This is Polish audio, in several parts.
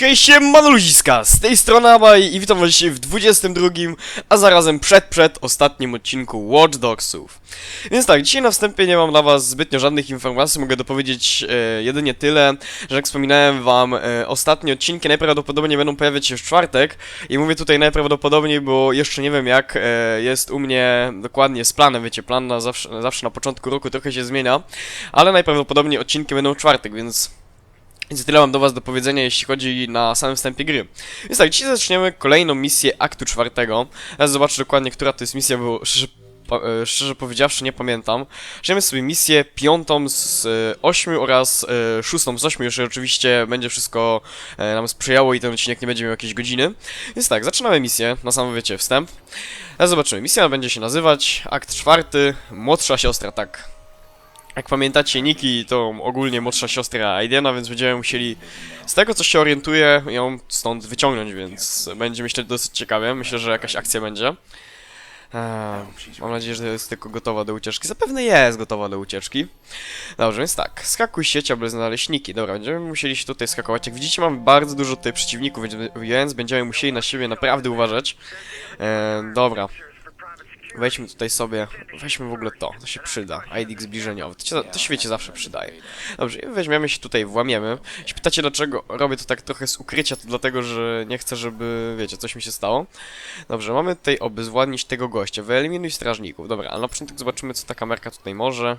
Hej, siemano ludziska, z tej strony Abaj i witam was dzisiaj w 22, a zarazem przed, przed ostatnim odcinku Watch Dogsów. Więc tak, dzisiaj na wstępie nie mam dla was zbytnio żadnych informacji, mogę dopowiedzieć e, jedynie tyle, że jak wspominałem wam, e, ostatnie odcinki najprawdopodobniej będą pojawiać się w czwartek. I mówię tutaj najprawdopodobniej, bo jeszcze nie wiem jak e, jest u mnie dokładnie z planem, wiecie, plan na zawsze, zawsze na początku roku trochę się zmienia, ale najprawdopodobniej odcinki będą w czwartek, więc więc tyle mam do was do powiedzenia, jeśli chodzi na samym wstępie gry. Więc tak, dzisiaj zaczniemy kolejną misję aktu czwartego. Teraz zobaczę dokładnie, która to jest misja, bo szczerze, e, szczerze powiedziawszy nie pamiętam. Zaczniemy sobie misję piątą z ośmiu oraz e, szóstą z ośmiu, jeżeli oczywiście będzie wszystko e, nam sprzyjało i ten odcinek nie będzie miał jakiejś godziny. Więc tak, zaczynamy misję, na sam wiecie, wstęp. Teraz zobaczymy, misja będzie się nazywać akt czwarty, młodsza siostra, tak. Jak pamiętacie, Niki to ogólnie młodsza siostra Aidena, więc będziemy musieli, z tego co się orientuję, ją stąd wyciągnąć, więc będzie myślę dosyć ciekawie. Myślę, że jakaś akcja będzie. Eee, mam nadzieję, że jest tylko gotowa do ucieczki. Zapewne jest gotowa do ucieczki. Dobrze, więc tak, skakuj sieć, aby znaleźć Niki. Dobra, będziemy musieli się tutaj skakować. Jak widzicie, mamy bardzo dużo tutaj przeciwników, więc będziemy musieli na siebie naprawdę uważać. Eee, dobra. Weźmy tutaj sobie, weźmy w ogóle to, to się przyda, ID zbliżeniowy, to, to świecie zawsze przydaje. Dobrze, weźmiemy się tutaj, włamiemy. Jeśli pytacie dlaczego robię to tak trochę z ukrycia, to dlatego, że nie chcę, żeby, wiecie, coś mi się stało. Dobrze, mamy tutaj obezwładnić tego gościa, wyeliminuj strażników. Dobra, ale na początek zobaczymy, co ta kamerka tutaj może.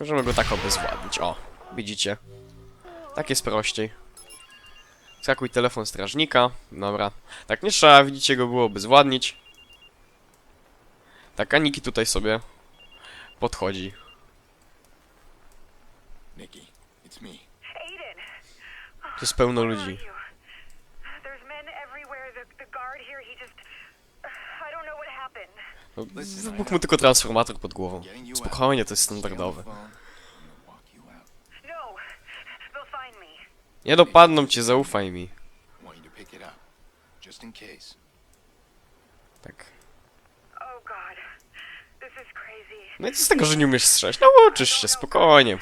Możemy go tak obezwładnić, o, widzicie. Tak jest prościej. Skakuj telefon strażnika, dobra. Tak nie trzeba, widzicie, go było obezwładnić. Tak, Aniki tutaj sobie podchodzi. Nikki, it's me. Aiden! Tu jest pełno ludzi. There's men everywhere. The, the guard here, he just... I don't know what happened. No, Wybuchł mu tylko transformator pod głową. Spokojnie, to jest standardowe. No, they'll find me. Nie dopadną cię, zaufaj mi. Want you to pick it up, just in case. Tak. Oh God, this is crazy. No i co z tego, że nie umiesz strzelać? No uczysz się, spokojnie.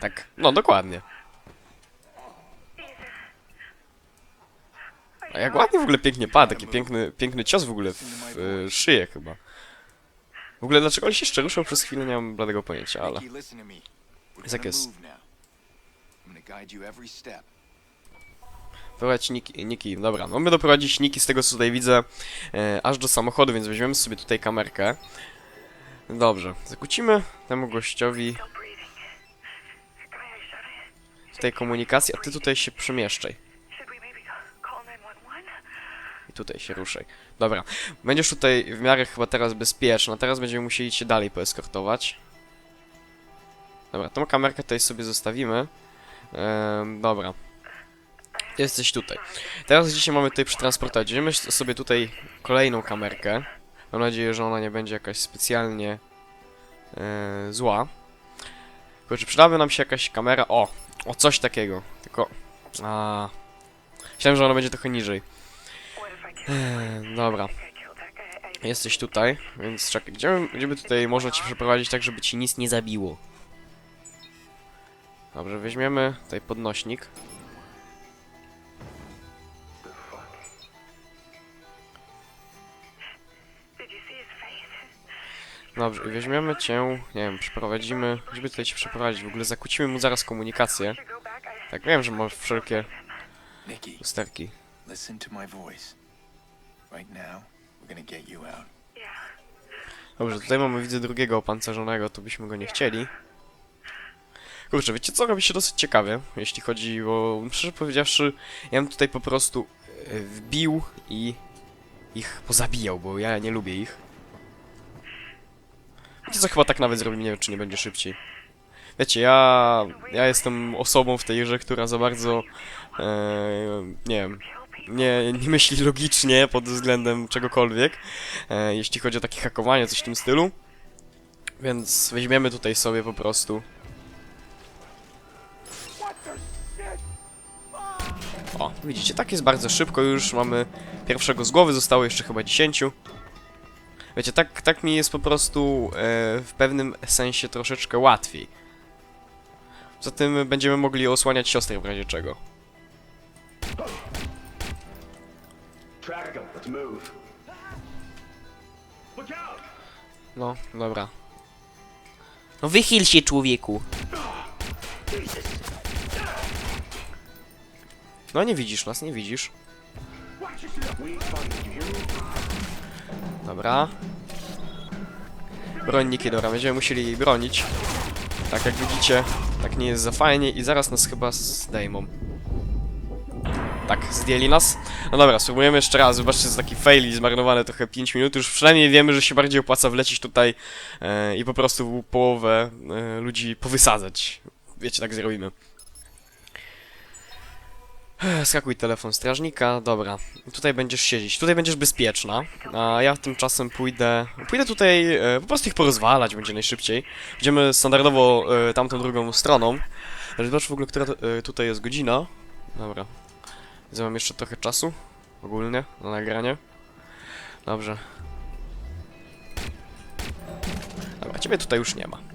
Tak, no dokładnie. A jak ładnie w ogóle pięknie pada, taki piękny, piękny cios w ogóle w y, szyję chyba. W ogóle dlaczego on się jeszcze ruszał przez chwilę, nie mam bladego pojęcia, ale... Jest jak jest. move now. I'm gonna guide you every step. Prowadź Niki, Niki, dobra, no my doprowadzić Niki z tego co tutaj widzę e, aż do samochodu, więc weźmiemy sobie tutaj kamerkę. Dobrze, zakłócimy temu gościowi Still breathing. Guy, I shot it. tutaj komunikację, a ty tutaj się przemieszczaj. Should we maybe call 911? I tutaj się ruszaj. Dobra, będziesz tutaj w miarę chyba teraz bezpieczna, teraz będziemy musieli cię dalej poeskortować. Dobra, tą kamerkę tutaj sobie zostawimy. Ehm, dobra. Jesteś tutaj. Teraz dzisiaj mamy tutaj przetransportować. Weźmiemy sobie tutaj kolejną kamerkę. Mam nadzieję, że ona nie będzie jakaś specjalnie e, zła. Kurczę, przydałaby nam się jakaś kamera. O! O coś takiego. Tylko. A. Myślałem, że ona będzie trochę niżej. Eee, dobra. Jesteś tutaj, więc czekaj, gdzie, gdzie by tutaj można cię przeprowadzić tak, żeby ci nic nie zabiło? Dobrze, weźmiemy tutaj podnośnik. Dobrze, i weźmiemy cię, nie wiem, przeprowadzimy, żeby tutaj cię przeprowadzić, w ogóle zakłócimy mu zaraz komunikację. Tak, wiem, że masz wszelkie usterki. Dobrze, tutaj mamy, widzę, drugiego opancerzonego, to byśmy go nie chcieli. Kurczę, wiecie co, robi się dosyć ciekawie, jeśli chodzi o... Szczerze powiedziawszy, ja bym tutaj po prostu e, wbił i ich pozabijał, bo ja nie lubię ich. Wiecie co, chyba tak nawet zrobimy, nie wiem, czy nie będzie szybciej. Wiecie, ja... ja jestem osobą w tej grze, która za bardzo... E, nie wiem, nie, nie myśli logicznie pod względem czegokolwiek, e, jeśli chodzi o takie hakowanie, coś w tym stylu. Więc weźmiemy tutaj sobie po prostu. O, widzicie, tak jest bardzo szybko już, mamy pierwszego z głowy, zostało jeszcze chyba 10. Wiecie, tak, tak mi jest po prostu e, w pewnym sensie troszeczkę łatwiej. Za tym będziemy mogli osłaniać siostrę w razie czego. No, dobra. No wychyl się, człowieku. No nie widzisz nas, nie widzisz. Dobra. Bronniki, dobra, będziemy musieli jej bronić. Tak jak widzicie, tak nie jest za fajnie i zaraz nas chyba zdejmą. Tak, zdjęli nas. No dobra, spróbujemy jeszcze raz. Zobaczcie, to taki fail i zmarnowane trochę 5 minut. Już przynajmniej wiemy, że się bardziej opłaca wlecieć tutaj e, i po prostu połowę e, ludzi powysadzać. Wiecie, tak zrobimy. Skakuj telefon strażnika, dobra. Tutaj będziesz siedzieć, tutaj będziesz bezpieczna, a ja tymczasem pójdę... Pójdę tutaj, e, po prostu ich porozwalać będzie najszybciej. Idziemy standardowo e, tamtą drugą stroną. Zobacz w ogóle, która e, tutaj jest godzina. Dobra. Widzę, mam jeszcze trochę czasu, ogólnie, na nagranie. Dobrze. Dobra, ciebie tutaj już nie ma.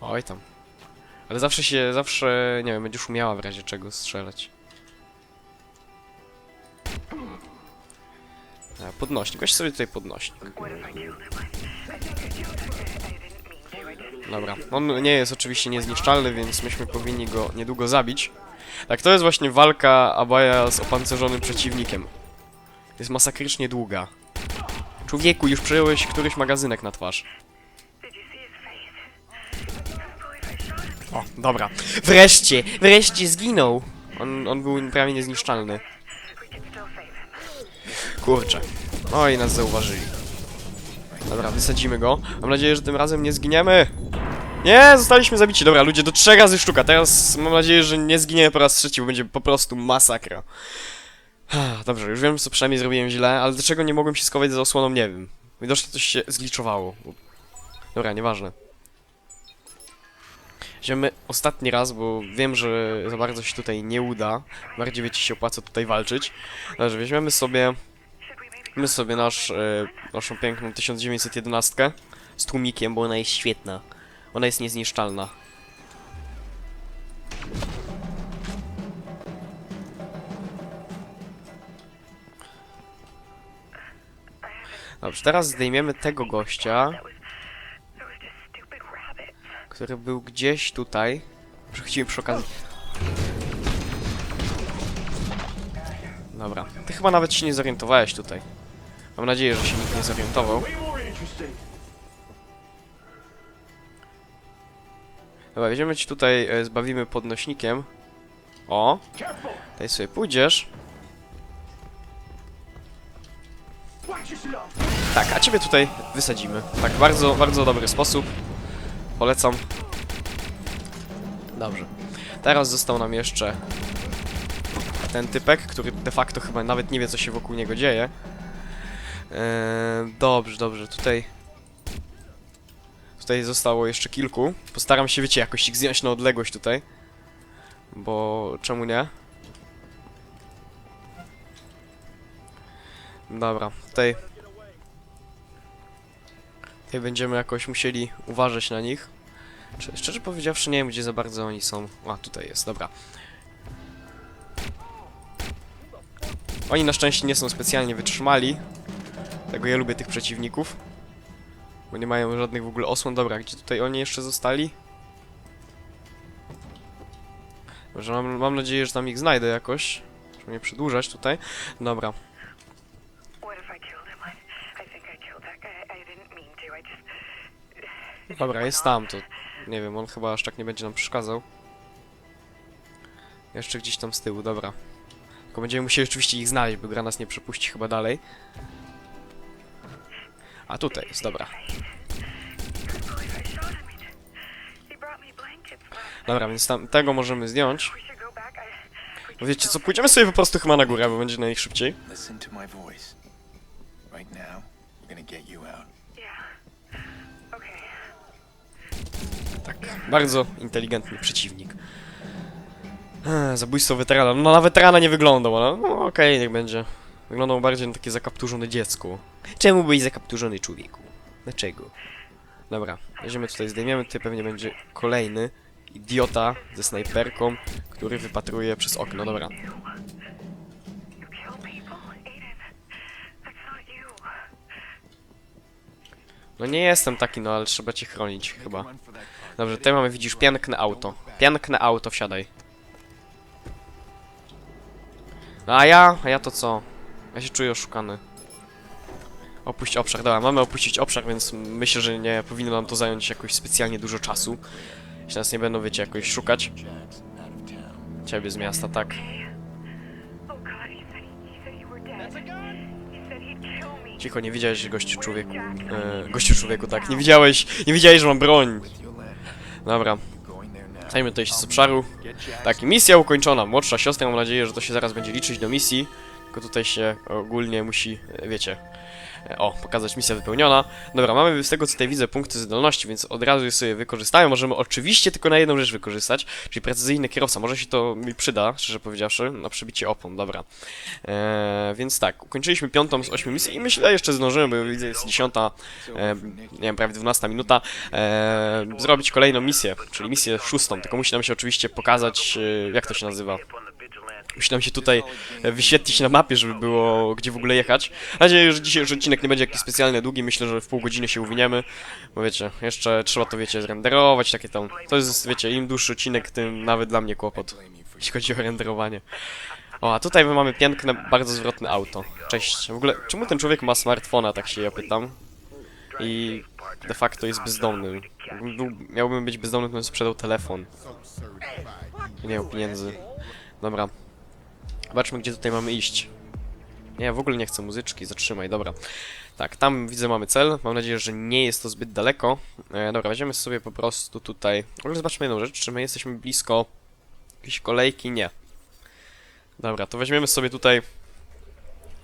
Oj tam. Ale zawsze się, zawsze, nie wiem, będziesz umiała w razie czego strzelać. E, Podnośnik, weź sobie tutaj podnośnik. Dobra, on nie jest oczywiście niezniszczalny, więc myśmy powinni go niedługo zabić. Tak, to jest właśnie walka Abaya z opancerzonym przeciwnikiem. Jest masakrycznie długa. Człowieku, już przejąłeś któryś magazynek na twarz. O, dobra. Wreszcie, wreszcie zginął. On, on był prawie niezniszczalny. Kurczę. Oj, nas zauważyli. Dobra, wysadzimy go. Mam nadzieję, że tym razem nie zginiemy. Nie, zostaliśmy zabici. Dobra, ludzie, do trzech razy sztuka. Teraz mam nadzieję, że nie zginiemy po raz trzeci, bo będzie po prostu masakra. Dobrze, już wiem, co przynajmniej zrobiłem źle, ale dlaczego nie mogłem się schować za osłoną, nie wiem. Widocznie coś się zgliczowało. Dobra, nieważne. Idziemy ostatni raz, bo wiem, że za bardzo się tutaj nie uda. Bardziej wiecie, się opłaca tutaj walczyć. Dobrze, weźmiemy sobie... Weźmy sobie nasz, e, naszą piękną 1911 z tłumikiem, bo ona jest świetna. Ona jest niezniszczalna. Dobrze, teraz zdejmiemy tego gościa, that was that was just stupid rabbits. Który był gdzieś tutaj. Przechodzimy przy okazji. Dobra, ty chyba nawet się nie zorientowałeś tutaj. Mam nadzieję, że się nikt nie zorientował. Dobra, weźmiemy ci tutaj, e, zbawimy podnośnikiem. O, tutaj sobie pójdziesz. Tak, a ciebie tutaj wysadzimy. Tak, bardzo, bardzo dobry sposób. Polecam. Dobrze. Teraz został nam jeszcze ten typek, który de facto chyba nawet nie wie, co się wokół niego dzieje. Eee, dobrze, dobrze, tutaj... Tutaj zostało jeszcze kilku. Postaram się, wiecie, jakoś ich zdjąć na odległość tutaj. Bo czemu nie? Dobra, tutaj Tutaj będziemy jakoś musieli uważać na nich. Szczerze powiedziawszy, nie wiem, gdzie za bardzo oni są. A, tutaj jest, dobra. Oni na szczęście nie są specjalnie wytrzymali. Tego ja lubię tych przeciwników. Bo nie mają żadnych w ogóle osłon. Dobra, gdzie tutaj oni jeszcze zostali? Dobrze, mam, mam nadzieję, że tam ich znajdę jakoś. Żeby nie przedłużać tutaj. Dobra. What if I killed him? I, I think I killed that guy. I didn't mean to. I just. it just Dobra, jest tam, to nie wiem, on chyba aż tak nie będzie nam przeszkadzał. Jeszcze gdzieś tam z tyłu, dobra. Tylko będziemy musieli oczywiście ich znaleźć, bo gra nas nie przepuści chyba dalej. A tutaj jest, dobra. Dobra, więc tam, tego możemy zdjąć. Can wiecie co, pójdziemy sobie po prostu chyba na górę, bo będzie najszybciej. Listen to my voice. Right now. Tak, bardzo inteligentny przeciwnik. Zabójstwo weterana. No na weterana nie wyglądał, ale no okej, niech będzie. Wyglądał bardziej na takie zakapturzone dziecko. Czemu byłeś zakapturzony człowieku? Dlaczego? Dobra, jedziemy tutaj, zdejmiemy, tutaj pewnie będzie kolejny idiota ze snajperką, który wypatruje przez okno, dobra. No nie jestem taki, no ale trzeba cię chronić chyba. Dobrze, tutaj mamy, widzisz, piękne auto. Piękne auto, wsiadaj. No a ja? A ja to co? Ja się czuję oszukany. Opuść obszar, dobra, mamy opuścić obszar, więc myślę, że nie powinno nam to zająć jakoś specjalnie dużo czasu. Jeśli nas nie będą, wiecie, jakoś szukać. Ciebie z miasta, tak. Cicho, nie widziałeś gościu człowieku. E, gościu człowieku, tak. Nie widziałeś, nie widziałeś, że mam broń. Dobra. Zajmę tutaj się z obszaru. Tak, misja ukończona. Młodsza siostra, mam nadzieję, że to się zaraz będzie liczyć do misji. Tylko tutaj się ogólnie musi, e, wiecie, o, pokazać misja wypełniona. Dobra, mamy z tego co tutaj widzę punkty zdolności, więc od razu je sobie wykorzystamy. Możemy oczywiście tylko na jedną rzecz wykorzystać, czyli precyzyjny kierowca. Może się to mi przyda, szczerze powiedziawszy, na przebicie opon, dobra. E, więc tak, ukończyliśmy piątą z ośmiu misji i myślę, jeszcze zdążymy, bo widzę, jest dziesiąta, e, nie wiem, prawie 12 minuta, e, zrobić kolejną misję, czyli misję szóstą, tylko musi nam się oczywiście pokazać, e, jak to się nazywa. Musi nam się tutaj wyświetlić na mapie, żeby było gdzie w ogóle jechać. Mam nadzieję, że dzisiejszy odcinek nie będzie jakiś specjalnie długi, myślę, że w pół godziny się uwiniemy, bo wiecie, jeszcze trzeba to, wiecie, zrenderować, takie tam. To jest, wiecie, im dłuższy odcinek, tym nawet dla mnie kłopot, jeśli chodzi o renderowanie. O, a tutaj my mamy piękne, bardzo zwrotne auto. Cześć. W ogóle, czemu ten człowiek ma smartfona, tak się ja pytam? I de facto jest bezdomny. Był, miałbym być bezdomny, to bym sprzedał telefon. Nie miał pieniędzy. Dobra. Zobaczmy, gdzie tutaj mamy iść. Nie, w ogóle nie chcę muzyczki, zatrzymaj, dobra. Tak, tam widzę mamy cel. Mam nadzieję, że nie jest to zbyt daleko. E, dobra, weźmiemy sobie po prostu tutaj. W ogóle zobaczmy jedną rzecz, czy my jesteśmy blisko jakiejś kolejki? Nie. Dobra, to weźmiemy sobie tutaj.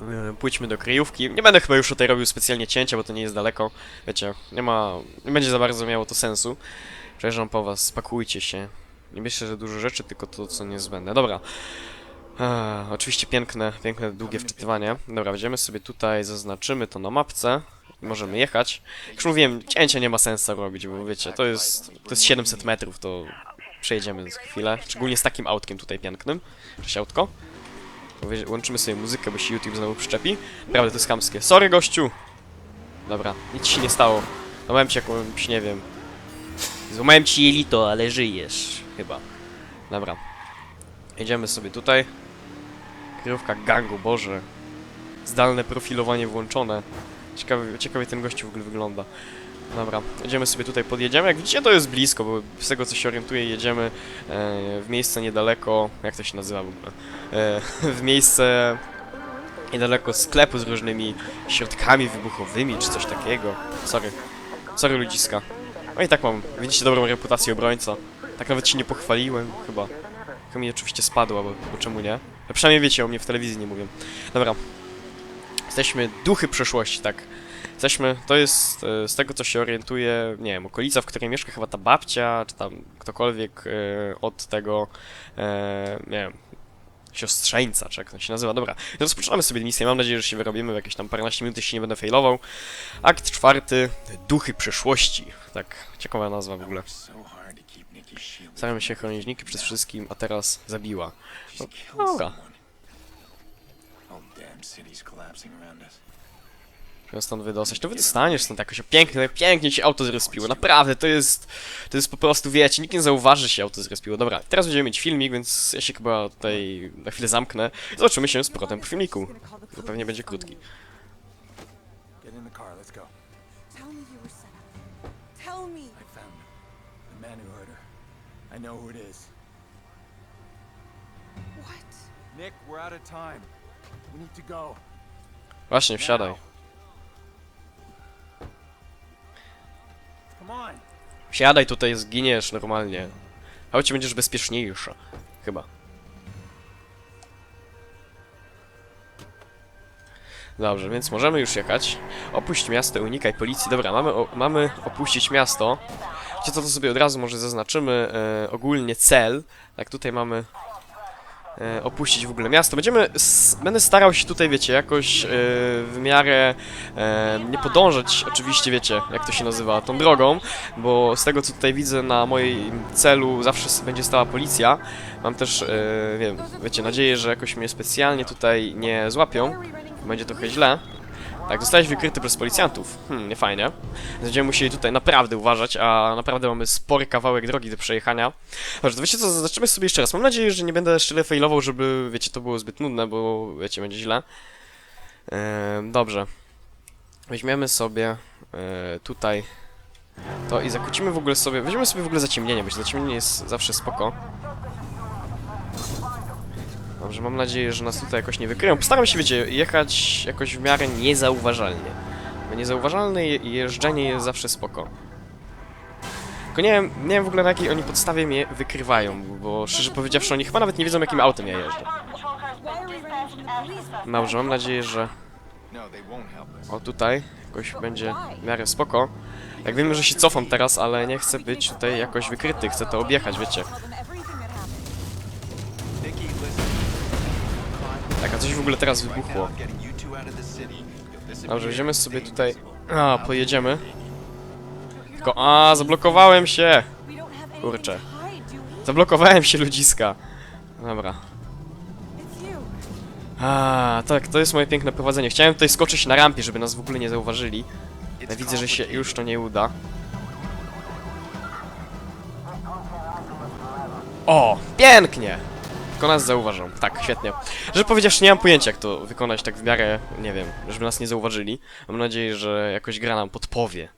e, Pójdźmy do kryjówki. Nie będę chyba już tutaj robił specjalnie cięcia, bo to nie jest daleko. Wiecie, nie ma. Nie będzie za bardzo miało to sensu. Przejeżdżam po was, spakujcie się. Nie myślę, że dużo rzeczy, tylko to, co niezbędne. Dobra. Eee, oczywiście piękne, piękne, długie wczytywanie. Dobra, wejdziemy sobie tutaj, zaznaczymy to na mapce. Możemy jechać. Jak już mówiłem, cięcia nie ma sensu robić, bo wiecie, to jest, to jest 700 metrów, to przejedziemy za chwilę. Szczególnie z takim autkiem tutaj pięknym. Cześć autko. Łączymy sobie muzykę, bo się YouTube znowu przyczepi. Naprawdę, to jest chamskie. Sorry, gościu! Dobra, nic się nie stało. Złamałem ci jakąś, nie wiem... Złamałem ci jelito, ale żyjesz. Chyba. Dobra. Jedziemy sobie tutaj. Kryjówka gangu, Boże. Zdalne profilowanie włączone. Ciekawy, ciekawie ten gościu w ogóle wygląda. Dobra, jedziemy sobie tutaj, podjedziemy. Jak widzicie, to jest blisko, bo z tego co się orientuję, jedziemy e, w miejsce niedaleko. Jak to się nazywa w ogóle? E, w miejsce niedaleko sklepu z różnymi środkami wybuchowymi, czy coś takiego. Sorry. Sorry, ludziska. No i tak mam, widzicie dobrą reputację obrońca. Tak nawet się nie pochwaliłem, chyba. Mi oczywiście spadła, bo, bo czemu nie? No przynajmniej wiecie, o mnie w telewizji nie mówię. Dobra. Jesteśmy duchy przeszłości, tak. Jesteśmy, to jest e, z tego co się orientuje, nie wiem, okolica, w której mieszka chyba ta babcia, czy tam ktokolwiek e, od tego, e, nie wiem, siostrzeńca, czy jak to się nazywa. Dobra, rozpoczynamy sobie misję, mam nadzieję, że się wyrobimy w jakieś tam paręnaście minut, jeśli nie będę failował. Akt czwarty, duchy przeszłości. Tak, ciekawa nazwa w ogóle. Staram się chronić Niki przed wszystkim, a teraz zabiła. No, dobra. stąd wydostać. To wydostaniesz stąd jakoś. O, Pięknie, pięknie ci auto zrespiło. Naprawdę, to jest. To jest po prostu, wiecie, nikt nie zauważy, że się auto zrespiło. Dobra, teraz będziemy mieć filmik, więc ja się chyba tutaj na chwilę zamknę. Zobaczymy się z powrotem po filmiku. To pewnie będzie krótki. Know who it is. What? Nick, we're out of time. We need to go. Właśnie, wsiadaj. Come on. Wsiadaj tutaj, zginiesz normalnie. Aucie będziesz bezpieczniejsza. Chyba. Dobrze, więc możemy już jechać. Opuść miasto, unikaj policji. Dobra, mamy, o, mamy opuścić miasto. Wiecie co, to sobie od razu może zaznaczymy e, ogólnie cel. Tak, tutaj mamy e, opuścić w ogóle miasto. Będziemy, s- będę starał się tutaj, wiecie, jakoś e, w miarę e, nie podążać, oczywiście, wiecie, jak to się nazywa, tą drogą, bo z tego, co tutaj widzę na moim celu zawsze będzie stała policja. Mam też, e, wiem, wiecie, nadzieję, że jakoś mnie specjalnie tutaj nie złapią. Będzie trochę źle. Tak, zostałeś wykryty przez policjantów. Hmm, nie fajnie. Będziemy musieli tutaj naprawdę uważać, a naprawdę mamy spory kawałek drogi do przejechania. Dobrze, to wiecie co, zaznaczymy sobie jeszcze raz. Mam nadzieję, że nie będę jeszcze tyle failował, żeby, wiecie, to było zbyt nudne, bo, wiecie, będzie źle. Ehm, dobrze. Weźmiemy sobie e, tutaj to i zakłócimy w ogóle sobie, weźmiemy sobie w ogóle zaciemnienie, bo zaciemnienie jest zawsze spoko. Dobrze, mam nadzieję, że nas tutaj jakoś nie wykryją. Postaram się, wiecie, jechać jakoś w miarę niezauważalnie. Bo niezauważalne je- jeżdżenie jest zawsze spoko. Tylko nie wiem, nie wiem w ogóle na jakiej oni podstawie mnie wykrywają, bo szczerze powiedziawszy oni chyba nawet nie wiedzą jakim autem ja jeżdżę. Dobrze, mam nadzieję, że o tutaj jakoś będzie w miarę spoko. Jak wiemy, że się cofam teraz, ale nie chcę być tutaj jakoś wykryty, chcę to objechać, wiecie. Ogóle teraz wybuchło. Dobrze, weźmiemy sobie tutaj... A, pojedziemy. Tylko, a, zablokowałem się! Kurczę. Zablokowałem się, ludziska. Dobra. A, tak, to jest moje piękne prowadzenie. Chciałem tutaj skoczyć na rampie, żeby nas w ogóle nie zauważyli. Ale widzę, że się już to nie uda. O, pięknie! Tylko nas zauważą. Tak, świetnie. Że powiedziawszy, nie mam pojęcia, jak to wykonać tak w miarę, nie wiem, żeby nas nie zauważyli. Mam nadzieję, że jakoś gra nam podpowie.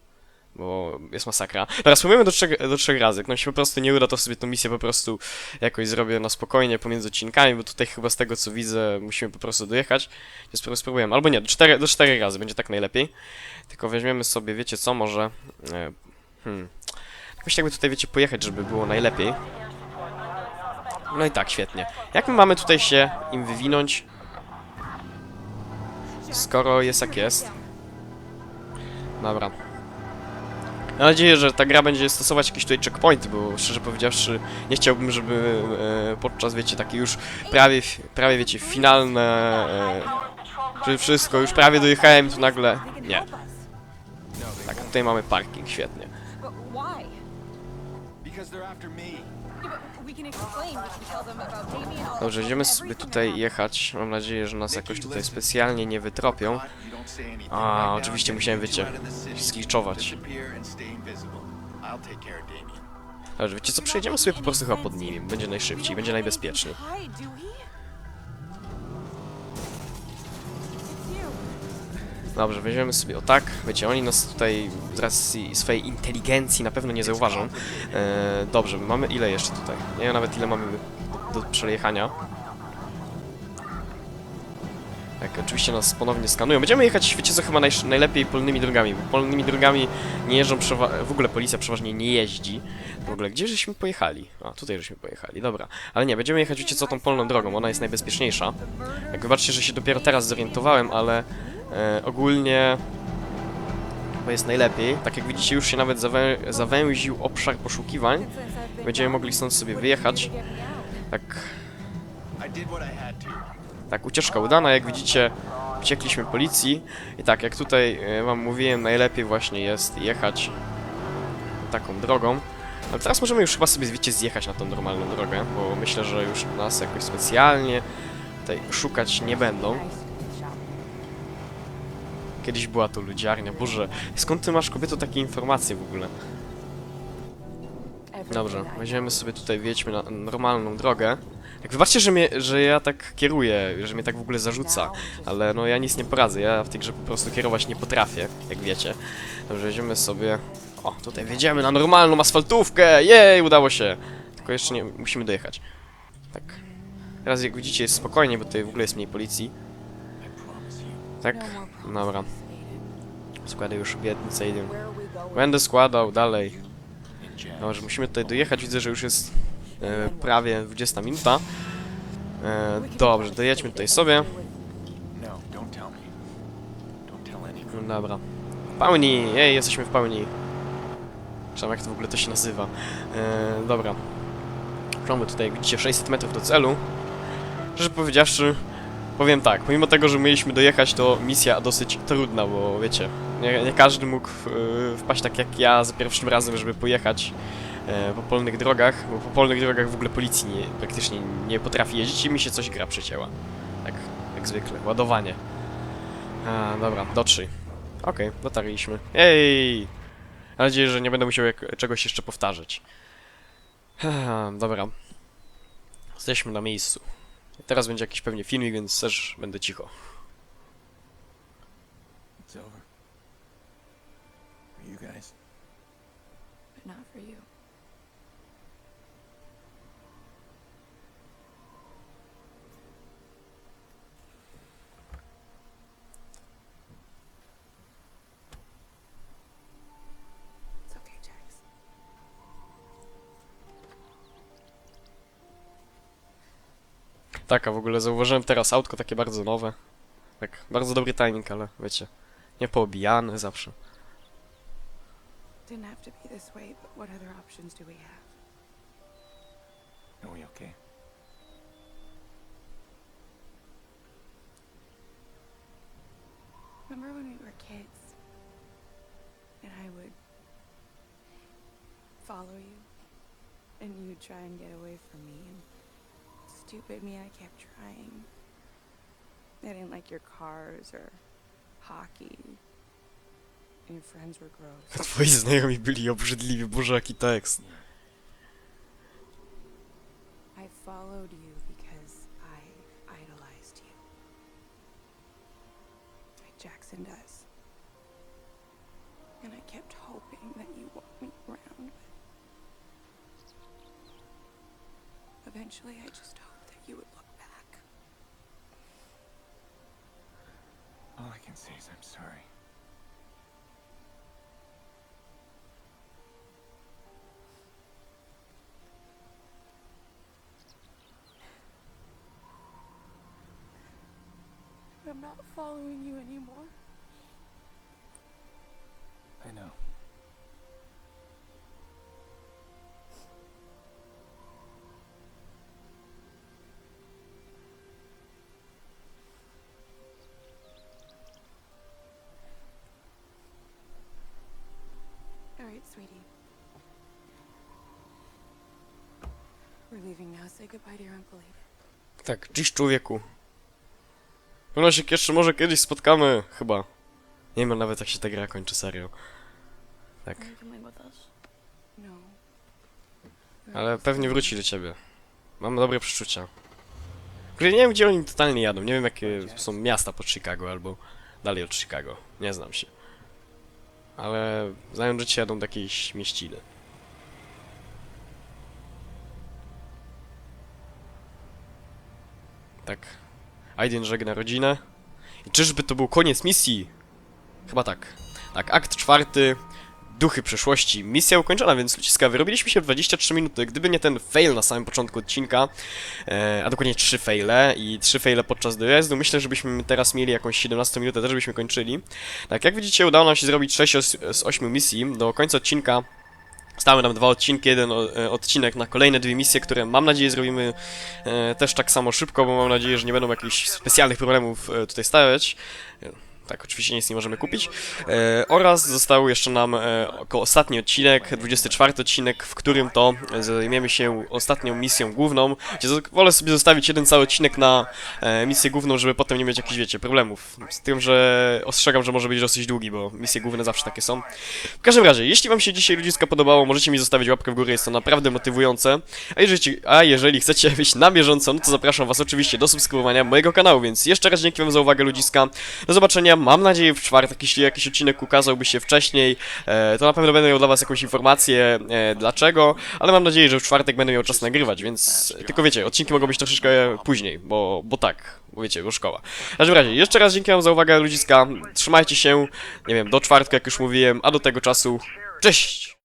Bo jest masakra. Teraz spróbujemy do trzech, do trzech razy. Jak nam się po prostu nie uda, to sobie tą misję po prostu jakoś zrobię na spokojnie pomiędzy odcinkami, bo tutaj chyba z tego co widzę musimy po prostu dojechać. Więc spró- spróbujemy. Albo nie, do cztery, do czterech razy, będzie tak najlepiej. Tylko weźmiemy sobie, wiecie co, może... E, hmm... Jakoś jakby tutaj, wiecie, pojechać, żeby było najlepiej. No i tak, świetnie. Jak my mamy tutaj się im wywinąć? Skoro jest jak jest. Dobra. Mam nadzieję, że ta gra będzie stosować jakieś tutaj checkpointy, bo szczerze powiedziawszy nie chciałbym, żeby e, podczas, wiecie, takie już prawie, prawie wiecie, finalne, e, wszystko, już prawie dojechałem, tu nagle, nie. Tak, tutaj mamy parking, świetnie. Dobrze, idziemy sobie tutaj jechać. Mam nadzieję, że nas jakoś tutaj specjalnie nie wytropią. A, oczywiście musiałem, wiecie, Damien. Dobrze, wiecie co, przejedziemy sobie po prostu chyba pod nimi. Będzie najszybciej, będzie najbezpieczniej. Dobrze, weźmiemy sobie o tak. Wiecie, oni nas tutaj z racji swojej inteligencji na pewno nie zauważą. E, dobrze, mamy ile jeszcze tutaj? Nie wiem nawet ile mamy do, do przejechania. Tak, oczywiście nas ponownie skanują. Będziemy jechać, wiecie co, chyba naj, najlepiej polnymi drogami, polnymi drogami nie jeżdżą, w ogóle policja przeważnie nie jeździ. W ogóle, gdzie żeśmy pojechali? A, tutaj żeśmy pojechali, dobra. Ale nie, będziemy jechać, wiecie co, tą polną drogą, ona jest najbezpieczniejsza. Jak wybaczcie, że się dopiero teraz zorientowałem, ale ogólnie chyba jest najlepiej. Tak jak widzicie, już się nawet zawę zawęził obszar poszukiwań. Będziemy mogli stąd sobie wyjechać. Tak, to. tak, ucieczka udana, jak widzicie, uciekliśmy policji. I tak, jak tutaj e, wam mówiłem, najlepiej właśnie jest jechać taką drogą. Ale teraz możemy już chyba sobie, wiecie, zjechać na tą normalną drogę, bo myślę, że już nas jakoś specjalnie tutaj szukać nie będą. Kiedyś była to ludziarnia, boże, skąd ty masz kobieto takie informacje w ogóle? Dobrze, weźmiemy sobie tutaj, wjedźmy na normalną drogę. Jak wybaczcie, że, mnie, że ja tak kieruję, że mnie tak w ogóle zarzuca, ale no ja nic nie poradzę, ja w tej grze po prostu kierować nie potrafię, jak wiecie. Dobrze, weźmiemy sobie... O, tutaj wjedziemy na normalną asfaltówkę, jej, udało się! Tylko jeszcze nie, musimy dojechać. Tak. Teraz jak widzicie jest spokojnie, bo tutaj w ogóle jest mniej policji. Tak? Dobra, składaj już obietnicę, idę. Będę składał dalej. Dobrze, musimy tutaj dojechać. Widzę, że już jest e, prawie 20 minuta. E, dobrze, dojedźmy tutaj sobie. No, Dobra. Pełni! Jej, jesteśmy w pełni. Przepraszam, jak to w ogóle to się nazywa. E, dobra. Mamy tutaj, widzicie, 600 metrów do celu. Szczerze powiedziawszy, powiem tak, pomimo tego, że mieliśmy dojechać, to misja dosyć trudna, bo wiecie, nie, nie każdy mógł y, wpaść tak jak ja za pierwszym razem, żeby pojechać e, po polnych drogach, bo po polnych drogach w ogóle policji nie, praktycznie nie potrafi jeździć i mi się coś gra przecięła. Tak, jak zwykle, ładowanie. A, dobra, dotrzyj. Okej, dotarliśmy. Ej! Mam nadzieję, że nie będę musiał jak, czegoś jeszcze powtarzać. Dobra. Jesteśmy na miejscu. Teraz będzie jakiś pewnie filmik, więc też będę cicho. It's over. You guys. Tak, a w ogóle zauważyłem teraz autko takie bardzo nowe. Tak, bardzo dobry timing, ale wiecie, nie poobijane zawsze. Didn't have to be this way, but what other options do we have? Are we okay? Remember when we were kids? And I would follow you, and you'd try and get away from me, and stupid me, I kept trying. I didn't like your cars or hockey. And your friends were gross. Twoi znajomi byli obrzydliwi, boże jaki tekst. I followed you because I idolized you. Like Jackson does. And I kept hoping that you walked me around, but eventually I just All I can say is I'm sorry. But I'm not following you anymore. Leaving now. Say goodbye to your Uncle Aiden. Tak, dziś człowieku. Się jeszcze może kiedyś spotkamy, chyba. Nie wiem nawet jak się ta gra kończy, serio. Tak, Are you coming with us? No. ale pewnie wróci do ciebie. Mam dobre przeczucia. Nie wiem gdzie oni totalnie jadą, nie wiem jakie są miasta pod Chicago albo dalej od Chicago. Nie znam się. Ale znają, że ci jadą do jakiejś mieściny. Tak. Aiden żegna rodzinę. I czyżby to był koniec misji? Chyba tak. Tak, akt czwarty. Duchy przeszłości. Misja ukończona, więc ludziska, wyrobiliśmy się w 23 minuty. Gdyby nie ten fail na samym początku odcinka, e, a dokładnie 3 faile i 3 faile podczas dojazdu, myślę, żebyśmy teraz mieli jakąś 17 minutę, też byśmy kończyli. Tak, jak widzicie, udało nam się zrobić 6 os- z 8 misji. Do końca odcinka Stały nam dwa odcinki, jeden e, odcinek na kolejne dwie misje, które mam nadzieję zrobimy e, też tak samo szybko, bo mam nadzieję, że nie będą jakichś specjalnych problemów e, tutaj stawiać. Tak, oczywiście nic nie możemy kupić. E, oraz został jeszcze nam e, około ostatni odcinek, 24 odcinek, w którym to zajmiemy się ostatnią misją główną, gdzie wolę sobie zostawić jeden cały odcinek na e, misję główną, żeby potem nie mieć jakichś, wiecie, problemów. Z tym, że ostrzegam, że może być dosyć długi, bo misje główne zawsze takie są. W każdym razie, jeśli wam się dzisiaj ludziska podobało, możecie mi zostawić łapkę w górę, jest to naprawdę motywujące. A jeżeli, a jeżeli chcecie być na bieżąco, no to zapraszam was oczywiście do subskrybowania mojego kanału, więc jeszcze raz dzięki wam za uwagę ludziska. Do zobaczenia, mam nadzieję w czwartek, jeśli jakiś odcinek ukazałby się wcześniej, e, to na pewno będę miał dla was jakąś informację e, dlaczego, ale mam nadzieję, że w czwartek będę miał czas nagrywać, więc tylko wiecie, odcinki mogą być troszeczkę później, bo, bo tak, bo wiecie, bo szkoła. W każdym razie, jeszcze raz dzięki wam za uwagę ludziska, trzymajcie się, nie wiem, do czwartku jak już mówiłem, a do tego czasu, cześć!